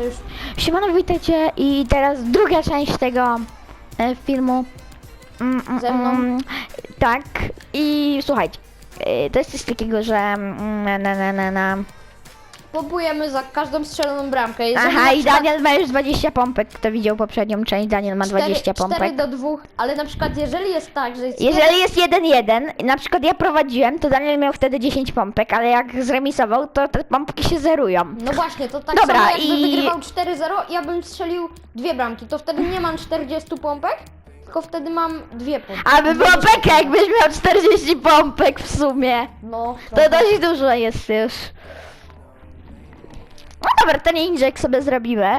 Co już... Siemano, witajcie i teraz druga część tego e, filmu. Mm, mm, Ze mną? mm, tak, i słuchajcie, e, to jest coś takiego, że mm, na, na, na, na, na. Pompujemy za każdą strzeloną bramkę. Jeżeli Aha, na i przykład Daniel ma już 20 pompek, kto widział poprzednią część, Daniel ma 20 4 pompek. do 2, ale na przykład jeżeli jest tak, że jest Jeżeli jest 1-1, na przykład ja prowadziłem, to Daniel miał wtedy 10 pompek, ale jak zremisował, to te pompki się zerują. No właśnie, to tak Dobra, samo jakby i- wygrywał 4-0, ja bym strzelił dwie bramki, to wtedy nie mam 40 pompek, tylko wtedy mam dwie pompki. Aby była 20 beka, jakbyś miał 40 pompek w sumie. No, To trochę. dość dużo jest już. Dobra, ten injek sobie zrobimy.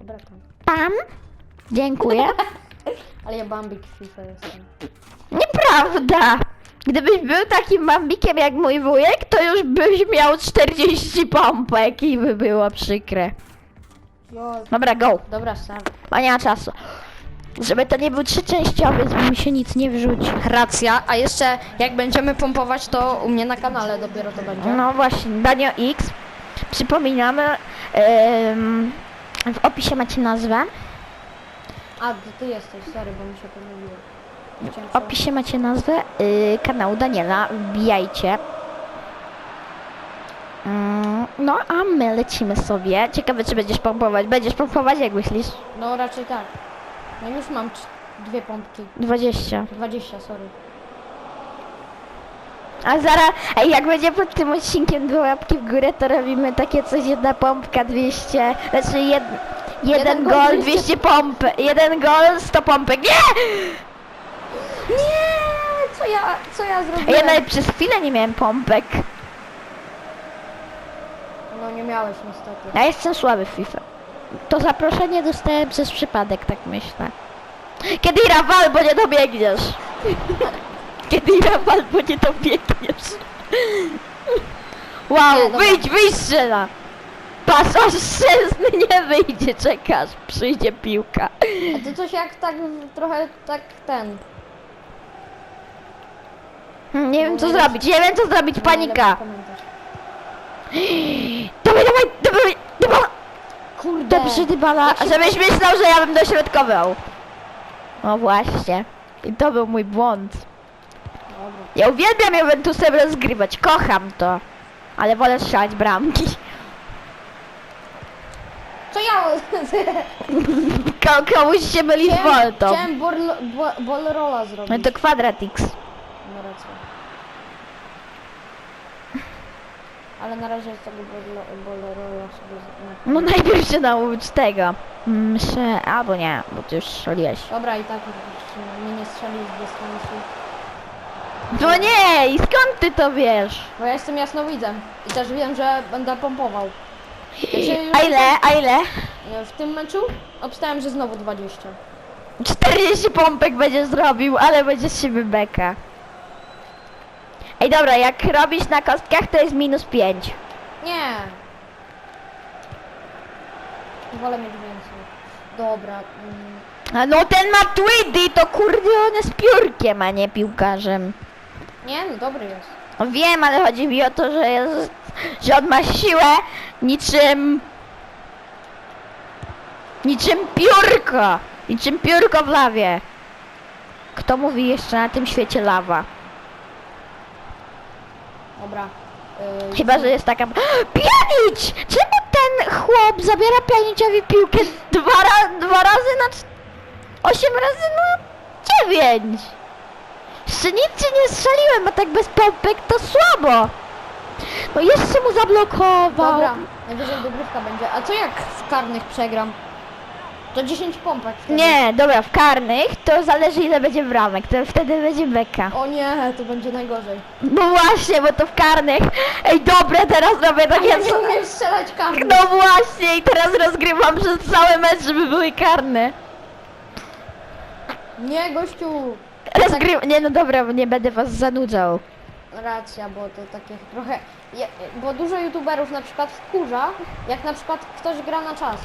Dobra, tam. Pam. Dziękuję. Ale ja Bambik FIFA jestem. Nieprawda. Gdybyś był takim mambikiem jak mój wujek, to już byś miał 40 pompek i by było przykre. Dobra, go. dobra, start. Bo nie ma czasu. Żeby to nie był trzyczęściowy, żeby mi się nic nie wrzuci. Racja, a jeszcze jak będziemy pompować, to u mnie na kanale dopiero to będzie. No właśnie, Danio X. Przypominamy, em, w opisie macie nazwę. A, to ty jesteś, sorry, bo mi się pomyliło. Chciałem W opisie macie nazwę y, kanału Daniela, wbijajcie. Mm, No, a my lecimy sobie. Ciekawe, czy będziesz pompować. Będziesz pompować, jak myślisz? No raczej tak. No już mam cz- dwie pompki. 20. 20, sorry. A zaraz, ej, jak będzie pod tym odcinkiem dwie łapki w górę, to robimy takie coś, jedna pompka, 200, znaczy jed, jeden, Jeden gol, gol, 200 200 pompek, jeden gol, 100 pompek, nie! Nie! Co ja, co ja zrobiłem? Ja nawet przez chwilę nie miałem pompek. No nie miałeś niestety. Ja jestem słaby w FIFA. To zaproszenie dostałem przez przypadek, tak myślę. Kiedy Rafal, bo nie dobiegniesz. Kiedy Rafal, bo nie dobiegniesz. Wow, Nie, wyjdź, wyjdź strzela. Pas, aż szczęsny nie wyjdzie, czekasz, przyjdzie piłka. A ty coś jak tak trochę tak ten. Hmm, Nie wiem co nie zrobić, nie wiem co zrobić, panika. Dawaj, dawaj, dawaj, dawaj. Kurde. Dobrze, Dybala, żebyś myślał, że ja bym dośrodkował. No właśnie. I to był mój błąd. Dobra. Ja uwielbiam Juventusem rozgrywać, kocham to. Ale wolę strzelać bramki. Co ja... Ko komuś się myli z Voltą. chciałem borlo, bo, bolrola zrobić. No to Quadratix. No rację. Ale na razie z tego sobie... z- No najpierw się naucz tego. Mszę, albo nie, bo ty już strzeliłeś. Dobra, i tak mnie nie strzelił z dystansu. No nie, i skąd ty to wiesz? Bo ja jestem jasnowidzem i też wiem, że będę pompował. A ile, a ile? W tym meczu obstałem, że znowu 20. 40 pompek będziesz zrobił, ale będziesz się wybeka. Ej dobra, jak robisz na kostkach to jest minus 5. Nie! Wolę mieć więcej. Dobra. Mm, A no ten ma Tweedy, to kurde on jest piórkiem, a nie piłkarzem. nie, no dobry jest. No wiem, ale chodzi mi o to, że jest, że on ma siłę niczym... Niczym piórko! Niczym piórko w lawie. Kto mówi jeszcze na tym świecie lawa? Dobra. Yy, Chyba, że jest taka... Pianić! Czemu ten chłop zabiera Pianiciowi piłkę dwa, ra... dwa razy na... cz- Osiem razy na dziewięć? Jeszcze nic ci nie strzeliłem, a tak bez pompek to słabo. No jeszcze mu zablokował. Dobra, najwyżej dogrywka będzie. A co jak w karnych przegram? To 10 pompek wtedy. Nie, dobra, w karnych to zależy ile będzie bramek, to wtedy będzie beka. O nie, to będzie najgorzej. No właśnie, bo to w karnych. Ej, dobra, teraz robię A takie... ja nie umiem strzelać karnych. No właśnie, i teraz rozgrywam przez cały mecz, żeby były karne. Nie, gościu. Rozgry... Nie, no dobra, bo nie będę was zanudzał. Racja, bo to takie trochę... Je, bo dużo youtuberów na przykład wkurza, jak na przykład ktoś gra na czas.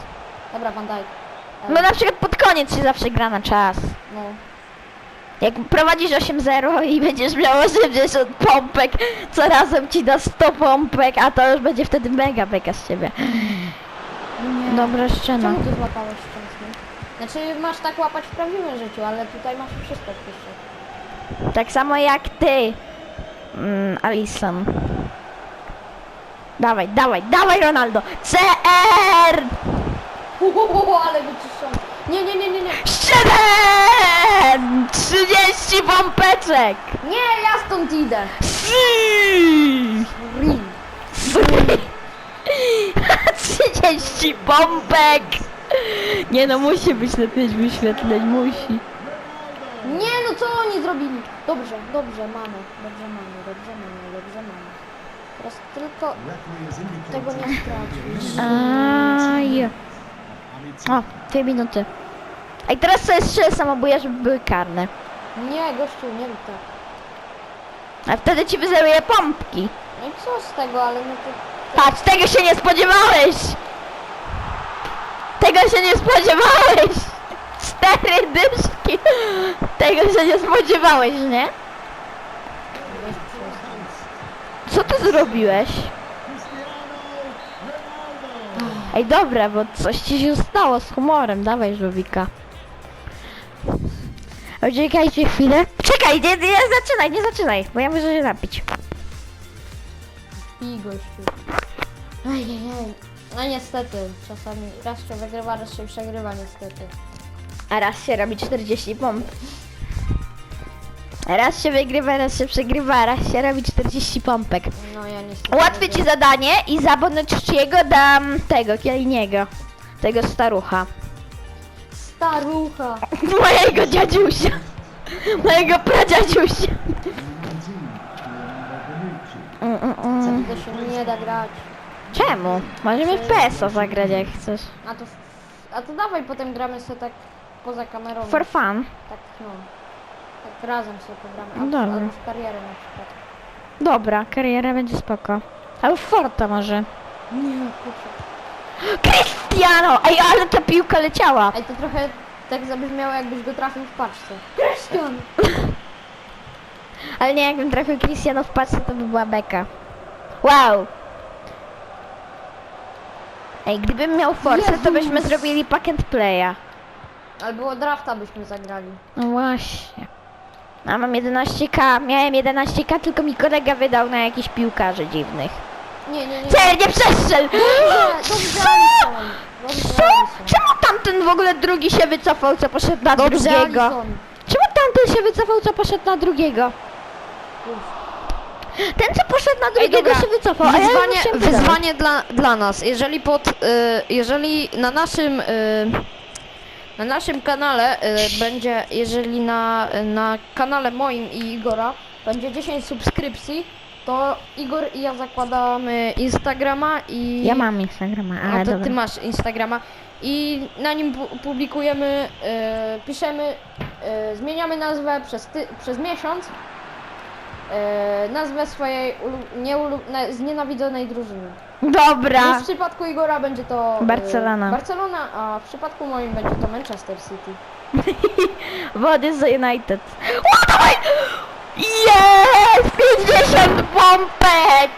Dobra, Van Dijk. No na przykład pod koniec się zawsze gra na czas. No. Jak prowadzisz 8-0 i będziesz miał 80 pompek, co razem ci da 100 pompek, a to już będzie wtedy mega beka z ciebie. Nie. Dobra szczena. Czemu ty złapałeś szczęsny? Znaczy masz tak łapać w prawdziwym życiu, ale tutaj masz wszystko wpisać. Tak samo jak ty, mm, Alison. Dawaj, dawaj, dawaj Ronaldo! CR! Uhohoho, ale wyciszony. Nie, nie, nie, nie, nie. 7! 30 pompeczek! Nie, ja stąd idę. Si! Rin. 30 pompek! Nie no, musi być na 5 wyświetleń, musi. Nie, no co oni zrobili? Dobrze, dobrze, mamy. Dobrze mamy, dobrze mamy, dobrze mamy. Teraz tylko tego nie stracić. Aj. O, dwie minuty. Ej, teraz sobie strzelę samobuja, żeby były karne. Nie, gościu, nie rób tak. A wtedy ci wyzeruję pompki. No i co z tego, ale no to... Patrz, tego się nie spodziewałeś! Tego się nie spodziewałeś! Cztery dyszki! Tego się nie spodziewałeś, nie? Co ty zrobiłeś? Ej, dobra, bo coś ci się stało z humorem. Dawaj, żółwika. Czekajcie chwilę. Czekaj, nie, nie zaczynaj, nie zaczynaj, bo ja muszę się napić. Pij, gościu. Ejejej. No niestety, czasami raz się wygrywa, raz się przegrywa niestety. A raz się robi 40 pomp. Raz się wygrywa, raz się przegrywa, raz się robi 40 pompek. No ja niestety... Ułatwię ci zadanie i za Bonucciego dam tego, Kieliniego. Tego starucha. Starucha. Mojego dziadziusia. Mojego pradziadziusia. Mm, mm, mm. To się nie da grać. Czemu? Możemy w PSO zagrać jak chcesz. A to, a to dawaj potem gramy sobie tak poza kamerą. For fun. Tak no. Razem sobie pogramy. No Albo, dobra. albo w karierę na przykład. Dobra, kariera będzie spoko. Ale w Forta może. Nie, kurczę. Cristiano! Ej, ale ta piłka leciała. Ej, to trochę tak zabrzmiało jakbyś go trafił w paczce. Krystian! Ale nie, jakbym trafił Cristiano w paczce, to by była beka. Wow! Ej, gdybym miał Force, to byśmy zrobili packet playa. Albo drafta byśmy zagrali. No właśnie. A mam 11k, miałem 11k, tylko mi kolega wydał na jakichś piłkarzy dziwnych. Nie, nie, nie. Cel, nie przestrzel! Dobrze, dobrze, Alison. Dobrze, Co? Alison. Czemu tamten w ogóle drugi się wycofał, co poszedł na Dobrze, drugiego? Alison. Czemu tamten się wycofał, co poszedł na drugiego? Ten, co poszedł na drugiego, dobra. się wycofał, a ja Wyzwanie, musiałem wyzwanie dla, dla nas. Jeżeli pod, y, jeżeli na naszym, y, na naszym kanale y, będzie, jeżeli na, na kanale moim i Igora będzie 10 subskrypcji, to Igor i ja zakładamy Instagrama i... Ja mam Instagrama, ale A to dobra. ty masz Instagrama i na nim pu- publikujemy, y, piszemy, y, zmieniamy nazwę przez, ty, przez miesiąc. Y, nazwę swojej ulu- nieulu, na, znienawidzonej drużyny. Dobra. I w przypadku Igora będzie to y, Barcelona. Barcelona, a w przypadku moim będzie to Manchester City. Wody z United. O, dawaj! Jest! 50 pompek!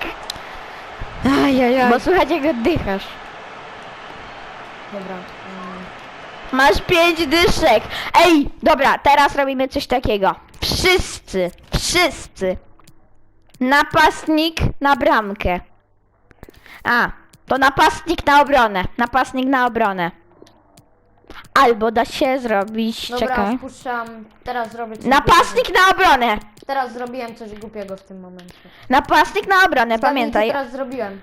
Ajajaj. Bo słychać jak oddychasz. Dobra. mm, Masz 5 dyszek. Ej, dobra, teraz robimy coś takiego. Wszyscy, wszyscy. Napastnik na bramkę. A, to napastnik na obronę. Napastnik na obronę. Albo da się zrobić, Dobra, czekaj. wpuszczam. Teraz zrobię coś Napastnik na obronę. głupiego. Teraz zrobiłem coś głupiego w tym momencie. Napastnik na obronę, co pamiętaj. teraz zrobiłem.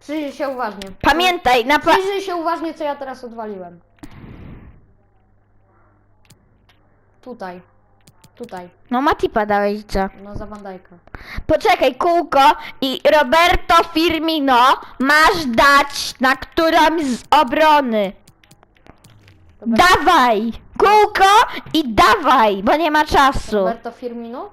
Przyjrzyj się uważnie. Pamiętaj, napa Przyjrzyj się uważnie, co ja teraz odwaliłem. Tutaj. Tutaj. No Matipa dałeś co? No za bandajka. Poczekaj, kółko i Roberto Firmino masz dać na którąś z obrony. Roberto, Dawaj! Kółko i dawaj, bo nie ma czasu. Roberto Firmino?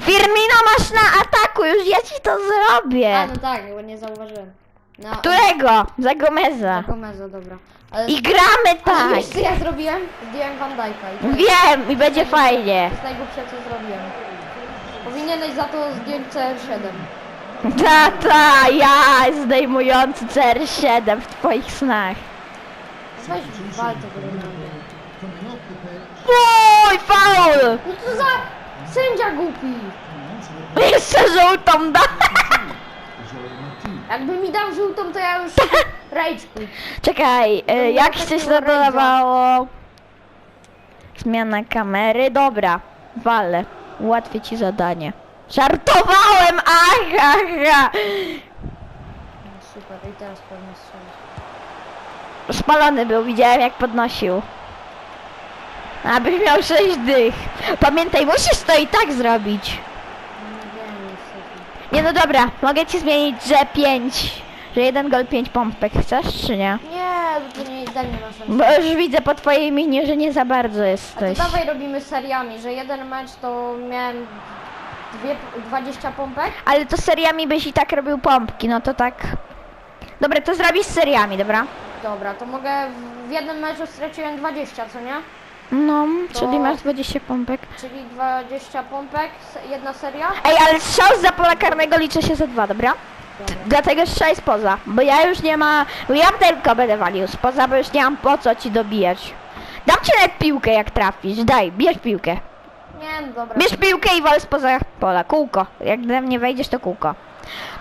Firmino masz na ataku, już ja ci to A zrobię. no tak, bo nie zauważyłem. Na, Którego? Za Gomeza. Dobra. Ale I gramy A tak. wiesz co ja zrobiłem? Zdjąłem Van Dijk'a i to jest, Wiem i będzie fajnie. to jest najgłupsze co zrobiłem. Powinieneś za to zdjąć CR7. Tata, ja zdejmujący CR7 w twoich snach. Weź wal tego Ronaldo. Faul! No co za sędzia głupi! Jeszcze żółtą da. Jakby mi dał żółtą, to ja już quit. Czekaj, e, jak takiego się zadawało? Zmiana kamery, dobra, wale, ułatwię ci zadanie. Żartowałem, aha, aha. No super, i teraz pewnie strzelisz. Spalony był, widziałem jak podnosił. Abyś miał sześć dych. Pamiętaj, musisz to i tak zrobić. No Nie wiem niestety. Nie no dobra, mogę ci zmienić, że pięć, że jeden gol, pięć pompek. Chcesz czy nie? Nie, to nie mi na szansę. Bo już widzę po twojej minie, że nie za bardzo A to jesteś. dawaj robimy seriami, że jeden mecz to miałem dwie, 20 pompek. Ale to seriami byś i tak robił pompki, no to tak. Dobra, to zrobisz seriami, dobra? Dobra, to mogę w- w jednym meczu straciłem 20, co nie? No, To- czyli masz 20 pompek. Czyli 20 pompek, se- jedna seria. Ej, ale strzał z pola karnego liczy się za dwa, dobra? Dlatego strzał spoza, bo ja już nie ma... Bo ja tylko będę walił spoza, bo już nie mam po co ci dobijać. Dam ci nawet piłkę jak trafisz, daj, bierz piłkę. Nie, no dobra. Bierz piłkę i wal spoza pola, kółko. Jak we mnie wejdziesz, to kółko.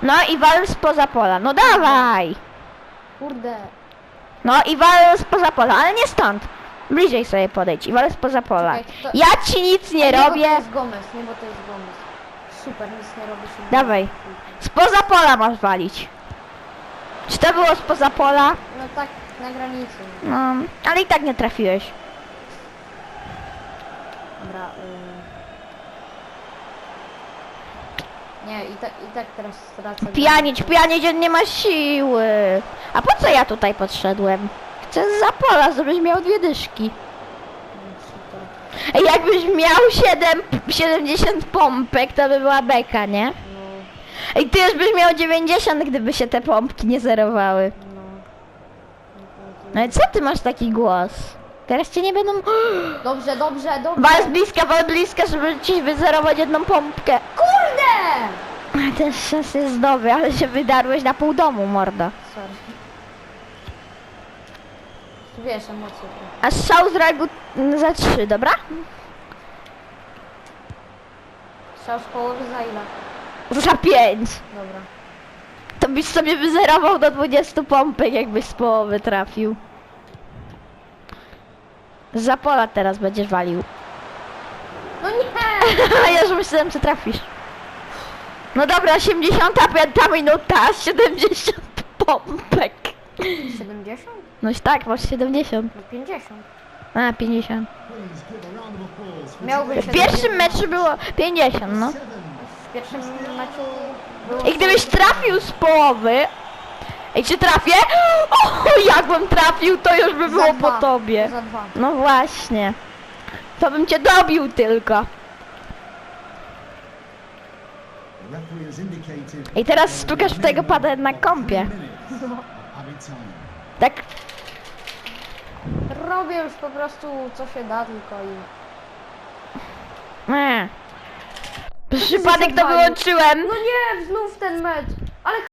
No i wal spoza pola, no dawaj! Kurde. No i wal spoza pola, ale nie stąd. Bliżej sobie podejdź i wal spoza pola. Czekaj, to- Ja ci nic nie Nie, Bo robię. to jest Gomez, nie, bo to jest Gomez. Super, nic nie robisz. Dawaj. Spoza pola masz walić. Czy to było spoza pola? No tak, na granicy. No, ale i tak nie trafiłeś. Dobra. Y... Nie, i, ta, i tak teraz stracę. Pijanić, pijanić, on nie ma siły. A po co ja tutaj podszedłem? Chcę za pola, żebyś miał dwie dyszki. Ej, jakbyś miał 7, 70 pompek, to by była beka, nie? No, Ej, ty już byś miał 90, gdyby się te pompki nie zerowały. no. No i co ty masz taki głos? Teraz cię nie będą... Dobrze, dobrze, dobrze. Wal z bliska, wal bliska, żeby ci wyzerować jedną pompkę. Kurde! Ten szans jest dobry, ale się wydarłeś na pół domu, mordo. Sorry. Wiesz, emocje. A strzał z ragu mm, za trzy, dobra? Strzał z połowy za ile? Za pięć. Dobra. To byś sobie wyzerował do 20 pompek, jakbyś z połowy trafił. Za pola teraz będziesz walił. No nie! A ja już myślałem, że trafisz. No dobra, 85 minuta, 70 pompek. 70? No i tak, masz 70. No 50. A, 50. Please give a round of applause for Miałby W pierwszym meczu było 50, no. W pierwszym meczu było... I gdybyś trafił z połowy... Ej, czy trafię? O, jakbym trafił, to już by Za było dwa. po tobie. Za dwa. No właśnie. To bym cię dobił tylko. I teraz stukasz w tego pada na kąpie. Tak, Robię już po prostu co się da tylko i... nie. Przypadek to wyłączyłem. No nie, znów ten mecz! Ale